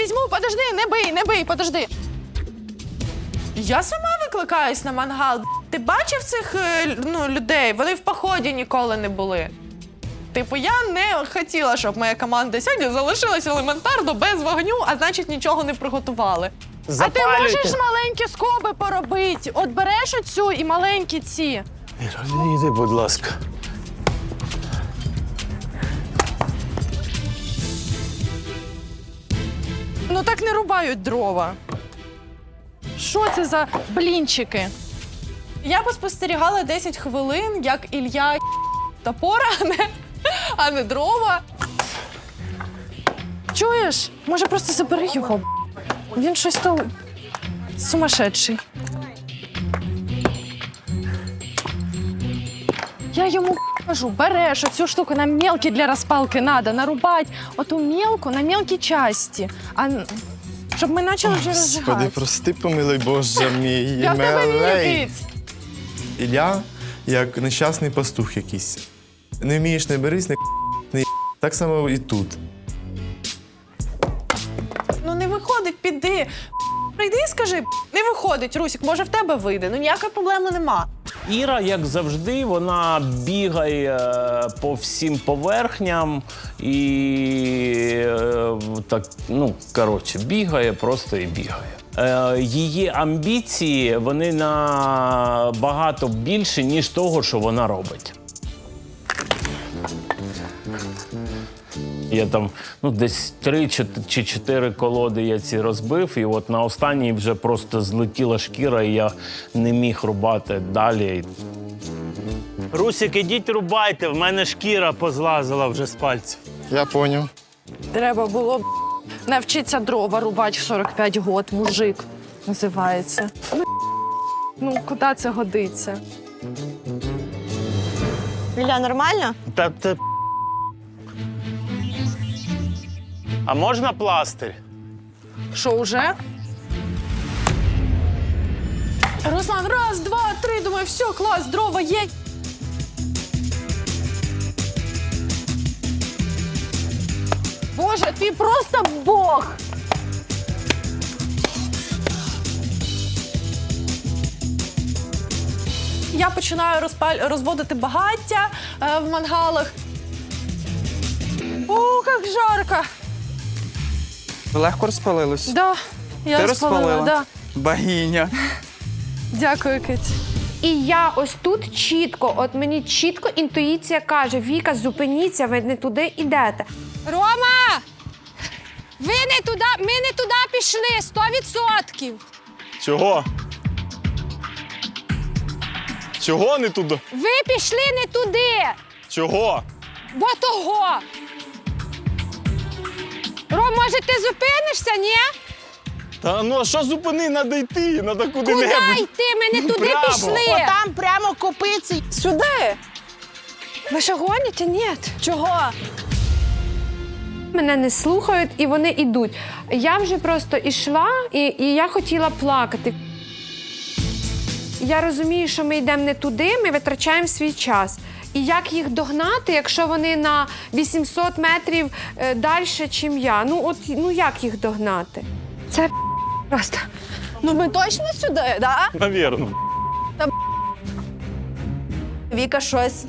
візьму, подожди, не бий, не бий, подожди. Я сама викликаюсь на мангал. Ти бачив цих е, ну, людей? Вони в поході ніколи не були. Типу, я не хотіла, щоб моя команда сьогодні залишилась елементарно без вогню, а значить нічого не приготували. А ти можеш маленькі скоби поробити? От береш оцю і маленькі ці. Іра, Йди, будь ласка. Ну так не рубають дрова. Що це за блінчики? Я поспостерігала 10 хвилин, як Ілля топора, а не, а не дрова. Чуєш? Може, просто забери його. Він щось то сумасшедший. Я йому кажу, береш оцю штуку на мелкі для розпалки треба, нарубати оту мелку на мелкі часті. А щоб ми почали вже Господи, прости, помилуй Боже мій. Я в тебе вікіць. Ілля як нещасний пастух якийсь. Не вмієш, не берись, не не так само і тут. Ну не виходить, піди. Прийди і скажи, не виходить, Русік, може в тебе вийде. Ну ніякої проблеми нема. Іра, як завжди, вона бігає е, по всім поверхням і е, так, ну коротше, бігає, просто і бігає. Е, Її амбіції вони набагато більше, ніж того, що вона робить. Я там ну, десь три чи- чотири колоди я ці розбив, і от на останній вже просто злетіла шкіра, і я не міг рубати далі. Русік, ідіть рубайте, в мене шкіра позлазила вже з пальців. Я поняв. Треба було б навчитися дрова рубати в 45 год, мужик називається. Ну, Ну, куди це годиться? Ілля, нормально? Та це. А можна пластир? Що уже? Руслан, раз, два, три. Думаю, все, клас, дрова є. Боже, ти просто Бог. Я починаю розпаль... розводити багаття е, в мангалах. О, як жарко! Легко розпалилось. Да, я Ти розпалила, да. Богиня. Дякую, Кить. І я ось тут чітко, от мені чітко інтуїція каже: Віка, зупиніться, ви не туди йдете. Рома! Ви не туди, ми не туди пішли, сто відсотків. Чого? Чого не туди? Ви пішли не туди, Чого? бо того. Може, ти зупинишся, ні? Та ну а що зупини, треба йти, треба Куди куди-небудь. йти? Ми не туди Прямо. пішли. Там прямо копиці. Сюди. Ви що гоніте? Ні. Чого? Мене не слухають і вони йдуть. Я вже просто йшла і, і я хотіла плакати. Я розумію, що ми йдемо не туди, ми витрачаємо свій час. І як їх догнати, якщо вони на 800 метрів е, далі, ніж я? Ну от ну як їх догнати? Це просто. Ну ми точно сюди, да? Навірно. Віка щось.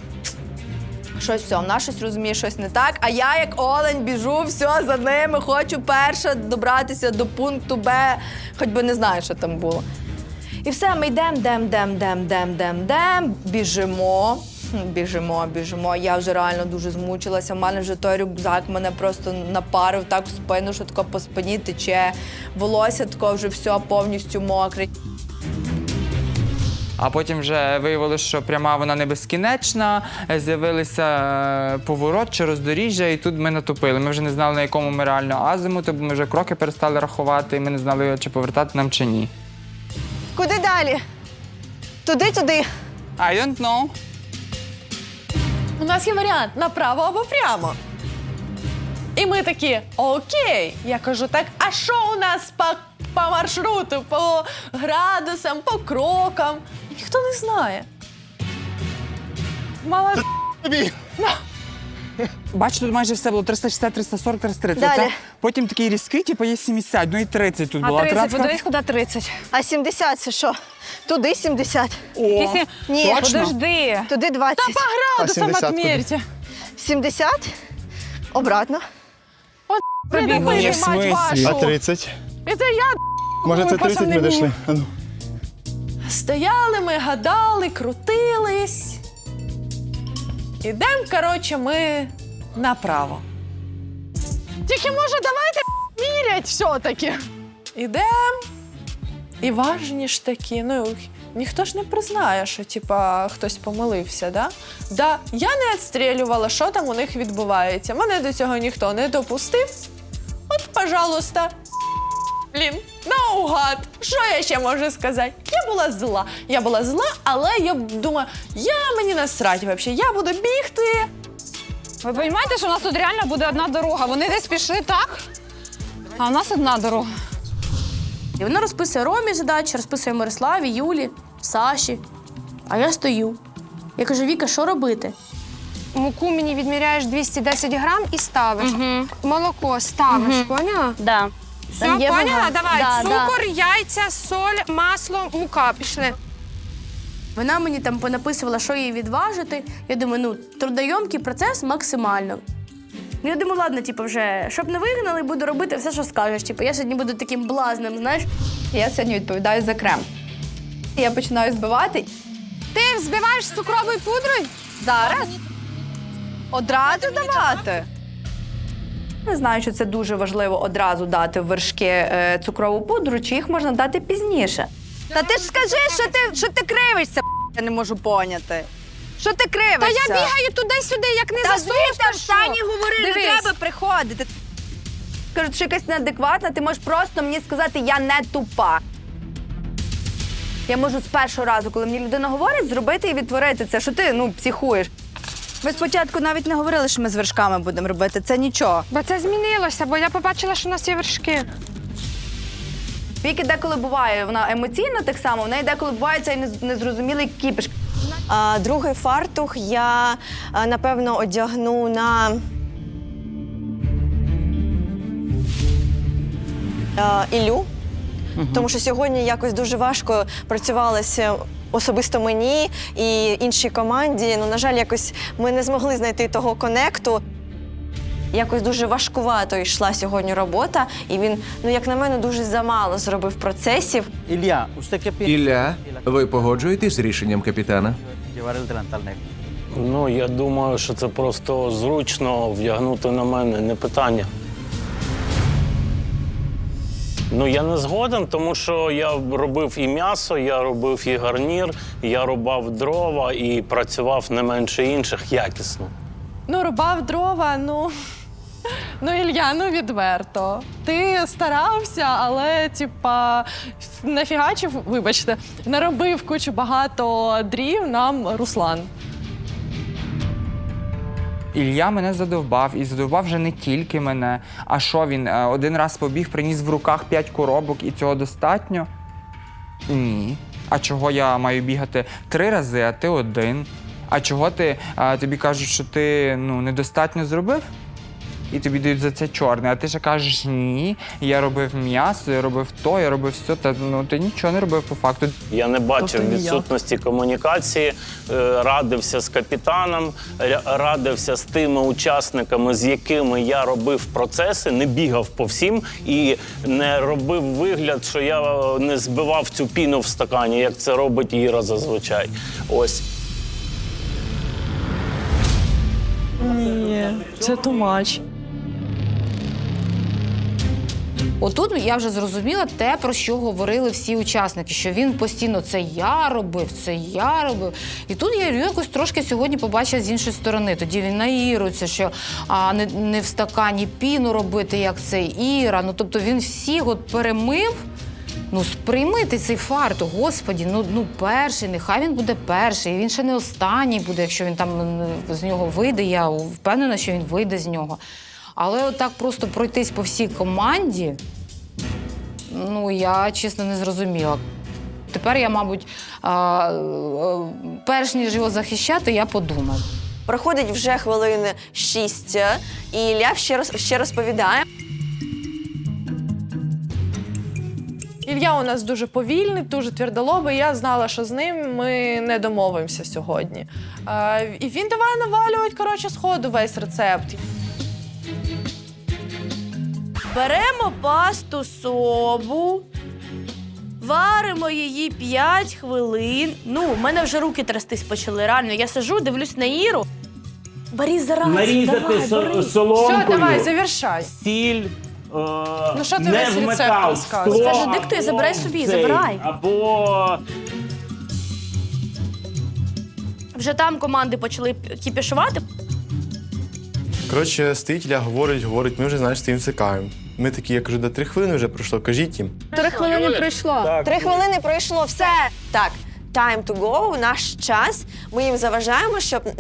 Щось все, вона щось розуміє, щось не так. А я, як олень, біжу, все за ними, хочу перша добратися до пункту Б, хоч би не знаю, що там було. І все, ми йдемо, дем, дем, дем, дем, дем, дем, біжимо. Біжимо, біжимо. Я вже реально дуже змучилася. У мене вже той рюкзак мене просто напарив так в спину, що тако по спині тече. Волосся тако вже все повністю мокре. А потім вже виявилося, що пряма вона не безкінечна, з'явилися е, поворот чи роздоріжжя, і тут ми натопили. Ми вже не знали, на якому ми реально азимуту, бо ми вже кроки перестали рахувати, і ми не знали, чи повертати нам чи ні. Куди далі? Туди, туди. I don't know. У нас є варіант направо або прямо. І ми такі, окей. Я кажу, так, а що у нас по, по маршруту, по градусам, по крокам? Ніхто не знає. Мала Тобі. Бачу, тут майже все було 360, 340, 330. Далі. Оце потім такий різкий, типу є 70, ну і 30 тут А була. 30, подивись, куди 30. А 70 це що? Туди 70. О, Ні, точно? Подожди. туди 20. Градусом отмірте. 70. Обратно. Прибігли, Ні, в мать смислі? вашу. 30? І це я Може, це 30 ми дійшли? А ну. Стояли ми, гадали, крутились. Ідемо, коротше, ми направо. Тільки може давайте мірять все-таки. Ідемо. І важні ж такі. Ну, ніхто ж не признає, що типа хтось помилився, да? Да, я не відстрілювала, що там у них відбувається. Мене до цього ніхто не допустив. От, пожалуйста, Блін, наугад. Що я ще можу сказати? Я була зла. Я була зла, але я думаю, я мені насрать взагалі. Я буду бігти. Ви розумієте, що у нас тут реально буде одна дорога. Вони десь пішли так, а у нас одна дорога. І вона розписує Ромі задачі, розписує Мирославі, Юлі, Саші. А я стою. Я кажу, Віка, що робити? Муку мені відміряєш 210 грам і ставиш. Молоко ставиш, поняла? Да. Все, Там є поняла? вага. Давай, Да, да. цукор, яйця, соль, масло, мука. Пішли. Вона мені там понаписувала, що їй відважити. Я думаю, ну, трудойомкий процес максимально. Ну, я думаю, ладно, типу, вже, щоб не вигнали, буду робити все, що скажеш. Типу, я сьогодні буду таким блазним, знаєш. Я сьогодні відповідаю за крем. Я починаю збивати. Ти взбиваєш з цукровою пудрою? Зараз одразу давати. Не знаю, що це дуже важливо одразу дати в вершки е, цукрову пудру, чи їх можна дати пізніше. Та ти ж скажи, що ти, що ти кривишся, я не можу поняти. Що ти кривишся? Та я бігаю туди-сюди, як не звідти та в що? не треба приходити. Кажуть, що якась неадекватна, ти можеш просто мені сказати, я не тупа. Я можу з першого разу, коли мені людина говорить, зробити і відтворити це, що ти ну психуєш. Ви спочатку навіть не говорили, що ми з вершками будемо робити. Це нічого. Бо це змінилося, бо я побачила, що у нас є вершки. Віки деколи буває, вона емоційна так само, в неї деколи буває цей незрозумілий кіпіш. А, другий фартух я а, напевно одягну на а, Ілю, тому що сьогодні якось дуже важко працювалося особисто мені і іншій команді. Ну, на жаль, якось ми не змогли знайти того конекту. Якось дуже важкувато йшла сьогодні робота, і він, ну як на мене, дуже замало зробив процесів. Ілля, Ілля, ви погоджуєтесь з рішенням капітана? Ну, я думаю, що це просто зручно вдягнути на мене, не питання. Ну, я не згоден, тому що я робив і м'ясо, я робив і гарнір, я рубав дрова і працював не менше інших якісно. Ну, рубав дрова, ну. Ну, Ілья, ну відверто. Ти старався, але, типа, нафігачив, вибачте, наробив кучу багато дрів нам Руслан. Ілля мене задовбав, і задовбав вже не тільки мене. А що він е, один раз побіг, приніс в руках п'ять коробок, і цього достатньо? Ні. А чого я маю бігати три рази, а ти один? А чого ти е, тобі кажуть, що ти ну, недостатньо зробив? І тобі дають за це чорне, а ти ще кажеш ні, я робив м'ясо, я робив то, я робив все, та ну ти нічого не робив по факту. Я не бачив Тобто ніяк. відсутності комунікації, е, радився з капітаном, ря- радився з тими учасниками, з якими я робив процеси, не бігав по всім і не робив вигляд, що я е, не збивав цю піну в стакані, як це робить Іра зазвичай. Ось. Ні, це тумач. Отут я вже зрозуміла те, про що говорили всі учасники, що він постійно це я робив, це я робив. І тут я якось трошки сьогодні побачила з іншої сторони. Тоді він наірується, що а, не, не в стакані піну робити, як це Іра. Ну тобто він всіх от перемив. Ну, сприйми ти цей фарт, господі, ну, ну перший, нехай він буде перший. Він ще не останній буде, якщо він там з нього вийде. Я впевнена, що він вийде з нього. Але отак просто пройтись по всій команді, ну я чесно не зрозуміла. Тепер я, мабуть, а, е, перш ніж його захищати, я подумаю. Проходить вже хвилини шість, і Ілля ще роз ще розповідає. Ілля у нас дуже повільний, дуже твердолобий. Я знала, що з ним ми не домовимося сьогодні. А, і він давай навалювати коротше сходу весь рецепт. Беремо пасту собу, варимо її 5 хвилин. Ну, в мене вже руки трястись почали. Реально, я сижу, дивлюсь на Іру. Бери зараз. Нарізати давай, со- бери. соломкою, Все, давай, завершай. сіль. е, Ну, що ти не весь рецепт в метал, розказуєш? скло Скажи, диктуй, або забирай собі, цей, забирай. Або Вже там команди почали кіпішувати. Коротше, стоїть Ілля, говорить, говорить, ми вже знаєш, стоїмо цикаємо. Ми такі, я кажу, до три хвилини вже пройшло, кажіть їм. Три хвилини пройшло. Три хвилини пройшло, все. Так, time to go, наш час. Ми їм заважаємо, щоб е,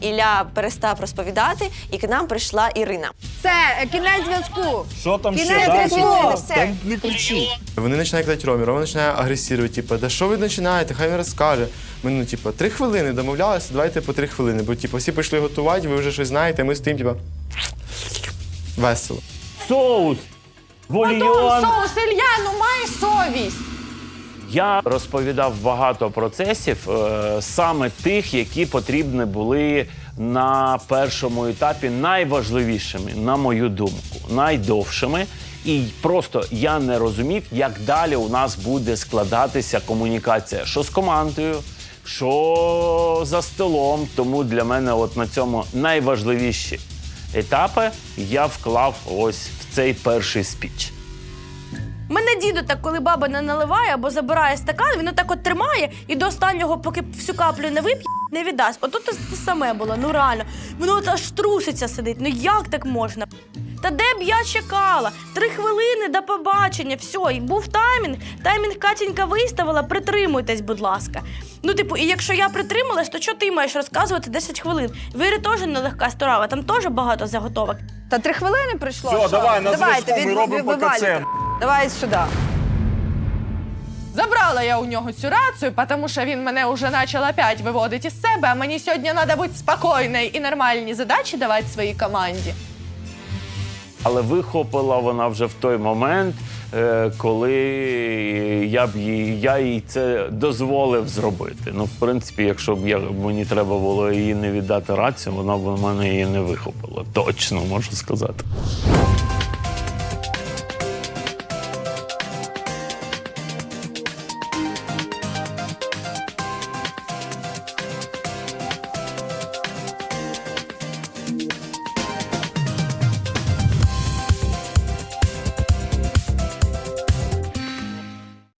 Ілля перестав розповідати, і к нам прийшла Ірина. Це кінець зв'язку. Що там Кінець Три зв'язку. все. Не кричи. Вони починають казати Ромі, Рома починає агресувати, типу, да що ви починаєте, хай він розкаже. Ми, ну, типу, три хвилини домовлялися, давайте по три хвилини. Бо типу, всі пішли готувати, ви вже щось знаєте, ми стоїмо, типу, весело. соус, бульйон. Соус, Ілля, ну май совість. Я розповідав багато процесів, е, саме тих, які потрібні були на першому етапі найважливішими, на мою думку, найдовшими. І просто я не розумів, як далі у нас буде складатися комунікація, що з командою, що за столом. Тому для мене, от на цьому найважливіші етапи я вклав ось в цей перший спіч. Мене діду так, коли баба не наливає або забирає стакан, він отак от тримає і до останнього, поки всю каплю не вип'є, не віддасть. Ото те те саме було, ну реально. Воно от аж труситься сидить. Ну як так можна? Та де б я чекала? Три хвилини до побачення, все, і був таймінг. Таймінг Катінька виставила, притримуйтесь, будь ласка. Ну, типу, і якщо я притрималась, то що ти маєш розказувати 10 хвилин? Вири теж нелегка сторава, там теж багато заготовок. Та три хвилини пройшло. Все, що? давай, на Давайте, зв'язку, ми від- робимо вивалюйте. ПКЦ. Давай сюди. Забрала я у нього цю рацію, тому що він мене вже почав опять виводити із себе, а мені сьогодні треба бути спокійною і нормальні задачі давати своїй команді. Але вихопила вона вже в той момент, е, коли я б їй, я їй це дозволив зробити. Ну, в принципі, якщо б я, мені треба було її не віддати рацію, вона б у мене її не вихопила. Точно можу сказати.